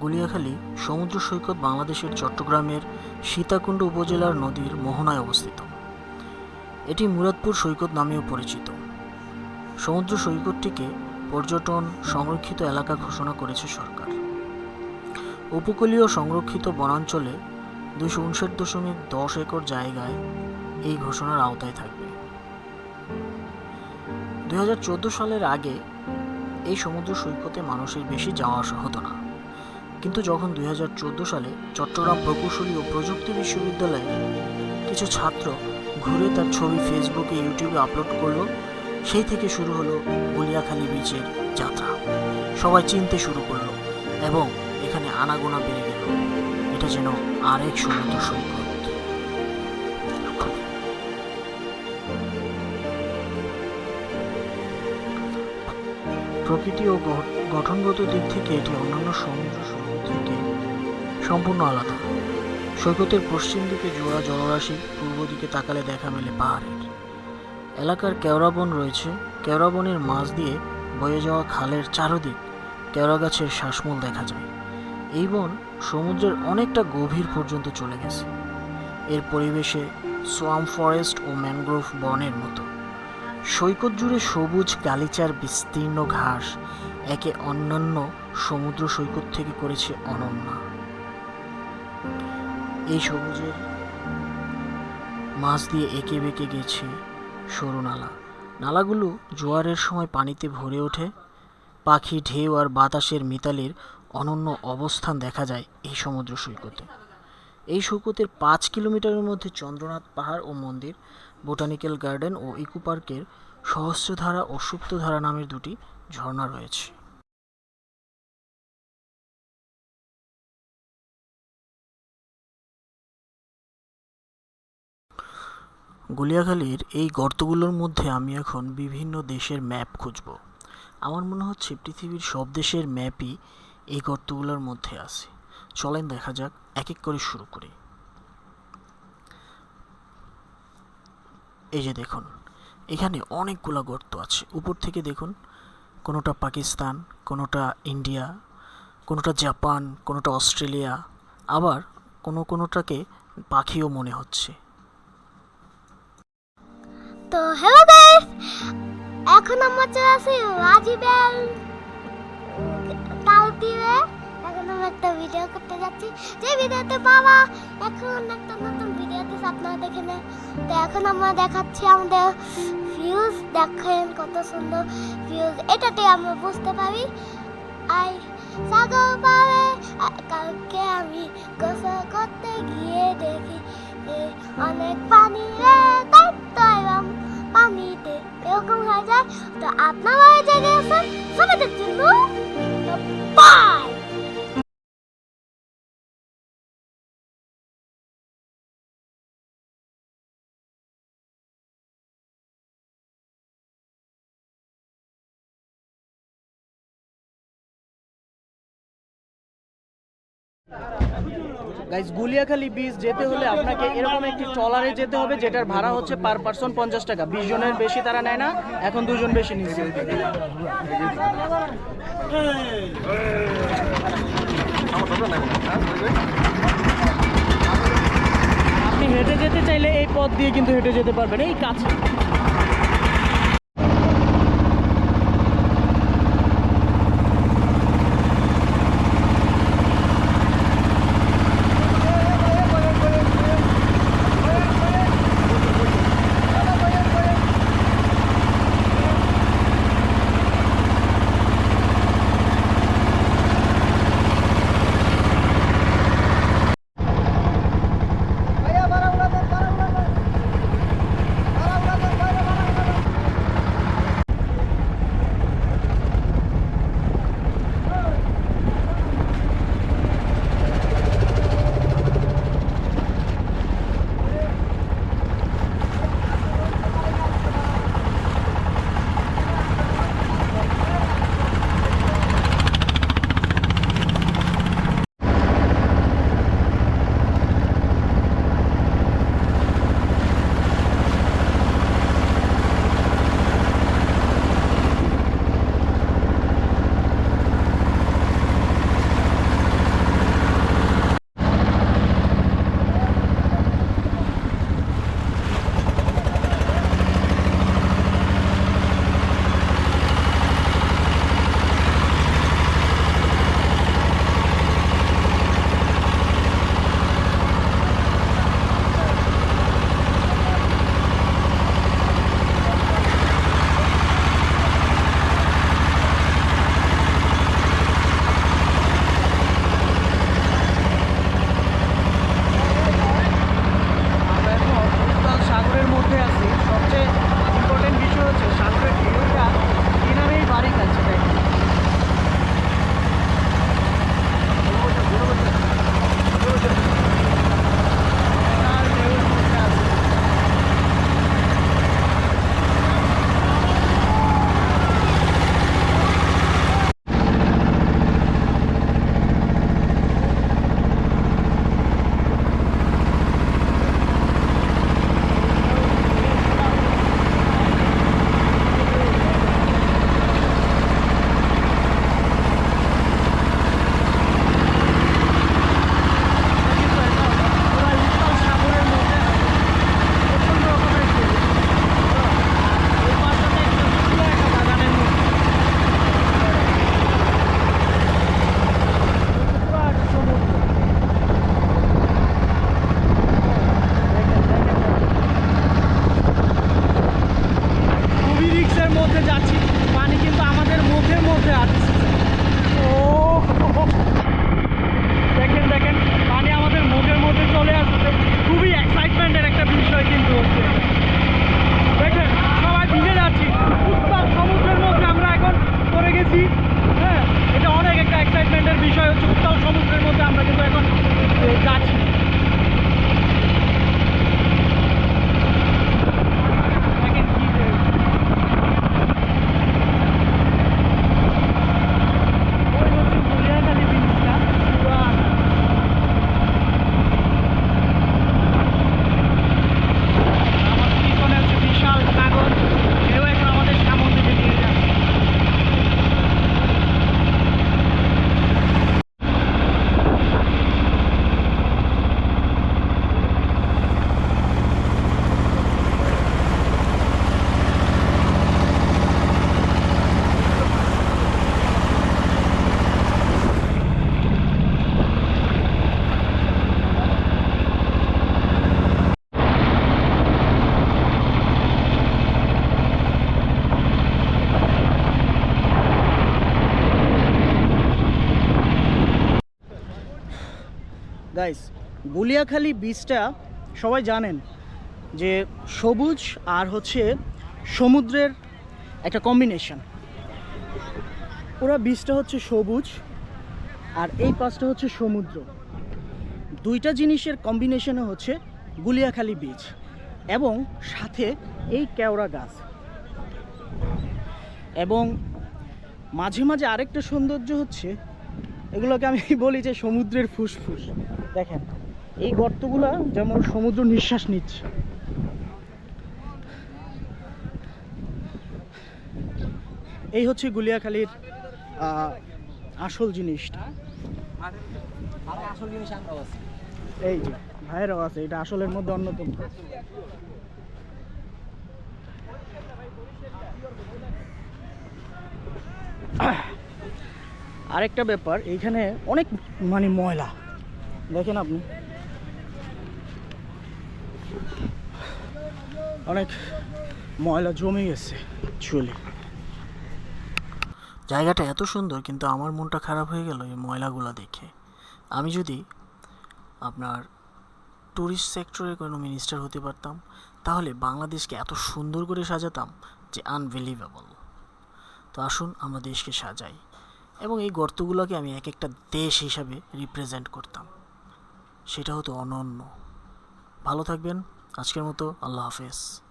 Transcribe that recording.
গুলিয়াখালী সমুদ্র সৈকত বাংলাদেশের চট্টগ্রামের সীতাকুণ্ড উপজেলার নদীর মোহনায় অবস্থিত। এটি মুরাদপুর সৈকত নামেও পরিচিত। সমুদ্র সৈকতটিকে পর্যটন সংরক্ষিত এলাকা ঘোষণা করেছে সরকার। উপকূলীয় সংরক্ষিত বনাঞ্চলে দুইশো উনষাট দশমিক দশ একর জায়গায় এই ঘোষণার আওতায় থাকবে। দু হাজার চোদ্দ সালের আগে এই সমুদ্র সৈকতে মানুষের বেশি যাওয়া আসা হতো না। কিন্তু যখন দুই হাজার চোদ্দ সালে চট্টগ্রাম প্রকৌশলী ও প্রযুক্তি বিশ্ববিদ্যালয়ে কিছু ছাত্র ঘুরে তার ছবি ফেসবুকে ইউটিউবে আপলোড করল, সেই থেকে শুরু হলো গুলিয়াখালী বিচের যাত্রা। সবাই চিনতে শুরু করল এবং এখানে আনাগোনা বেড়ে গেল। এটা যেন আরেক সমুদ্র সৈকত প্রকৃতি ও গঠনগত দিক থেকে এটি অন্যান্য সমুদ্র সম্পূর্ণ আলাদা। সৈকতের পশ্চিম দিকে জোড়া জলরাশি, পূর্ব দিকে তাকালে দেখা মেলে পাহাড়ের। এলাকার কেওড়া বন রয়েছে। কেওড়া বনের মাঝ দিয়ে বয়ে যাওয়া খালের চারদিক কেওড়া গাছের শ্বাসমূল দেখা যায়। এই বন সমুদ্রের অনেকটা গভীর পর্যন্ত চলে গেছে। এর পরিবেশে সোয়াম ফরেস্ট ও ম্যানগ্রোভ বনের মতো। সৈকত জুড়ে সবুজ, গালিচার, বিস্তীর্ণ ঘাস একে অন্যান্য সমুদ্র সৈকত থেকে করেছে অনন্য। এই সবুজের মাছ দিয়ে এঁকে বেঁকে গেছে সরু নালা। নালাগুলো জোয়ারের সময় পানিতে ভরে ওঠে, পাখি, ঢেউ আর বাতাসের মিতালির অনন্য অবস্থান দেখা যায় এই সমুদ্র সৈকতে। এই সৈকতের পাঁচ কিলোমিটারের মধ্যে চন্দ্রনাথ পাহাড় ও মন্দির, বোটানিক্যাল গার্ডেন ও ইকো পার্কের সহস্রধারা ও সুপ্তধারা নামের দুটি ঝর্ণা রয়েছে। গুলিয়াখালীর এই গর্তগুলোর মধ্যে আমি এখন বিভিন্ন দেশের ম্যাপ খুঁজব। আমার মনে হচ্ছে পৃথিবীর সব দেশের ম্যাপই এই গর্তগুলোর মধ্যে আছে। চলেন দেখা যাক এক এক করে শুরু করি। এই যে দেখুন, এখানে অনেকগুলো গর্ত আছে। উপর থেকে দেখুন, কোনোটা পাকিস্তান, কোনোটা ইন্ডিয়া, কোনোটা জাপান, কোনোটা অস্ট্রেলিয়া, আবার কোনো কোনোটাকে পাখিও মনে হচ্ছে। তো হ্যালো গাইস এখন আমরা চলে আসি রাজীবের দিয়ে এখন আমরা একটা ভিডিও করতে যাচ্ছি। যে ভিডিওতে বাবা, এখন একটা নতুন ভিডিও দিচ্ছে আপনারা দেখে নেন। তো এখন আমরা দেখাচ্ছি আমাদের ভিউজ দেখেন কত সুন্দর ভিউজ এটাতে আমরা বুঝতে পারি। আই সাগর পারে কালকে আমি গোসল করতে গিয়ে দেখি অনেক পানি এরকম হয়ে যায় তো আপনারা ওই জায়গায় আছেন সবাইদের জন্য বাই গাইজ গুলিয়াখালী বিচ যেতে হলে আপনাকে এরকম একটি ট্রলারে যেতে হবে, যেটার ভাড়া হচ্ছে পার পার্সন পঞ্চাশ টাকা। বিশ জনের বেশি তারা নেয় না, এখন দুজন বেশি নিচ্ছে। আপনি হেঁটে যেতে চাইলে এই পথ দিয়ে কিন্তু হেঁটে যেতে পারবেন, এই কাছে। গাইস গুলিয়াখালী বীজটা সবাই জানেন যে সবুজ আর হচ্ছে সমুদ্রের একটা কম্বিনেশন পুরো বীজটা হচ্ছে সবুজ আর এই পাশটা হচ্ছে সমুদ্র। দুইটা জিনিসের কম্বিনেশনে হচ্ছে গুলিয়াখালী বীজ এবং সাথে এই কেওড়া গাছ। এবং মাঝে মাঝে আরেকটা সৌন্দর্য হচ্ছে, এগুলোকে আমি বলি যে সমুদ্রের ফুসফুস। দেখেন, এই গর্তগুলা যেমন সমুদ্র নিঃশ্বাস নিচ্ছে। এই হচ্ছে গুলিয়াখালীর আসল জিনিসটা। এই যে, ভাইয়েরাও আছে, এটা আসলের মধ্যে অন্যতম। আরেকটা ব্যাপার, এইখানে অনেক মানে ময়লা। দেখেন আপনি। অনেক ময়লা জমে গেছে চুলি জায়গাটা এত সুন্দর, কিন্তু আমার মনটা খারাপ হয়ে গেল এই ময়লাগুলো দেখে। আমি যদি আপনার ট্যুরিস্ট সেক্টরে কোনো মিনিস্টার হতে পারতাম, তাহলে বাংলাদেশকে এত সুন্দর করে সাজাতাম যে আনবিলিভেবল তো আসুন, আমরা দেশকে সাজাই। এবং এই গর্তগুলোকে আমি এক একটা দেশ হিসাবে রিপ্রেজেন্ট করতাম। সেটা তো অনন্য। ভালো থাকবেন। আজকের মতো আল্লাহ হাফেজ।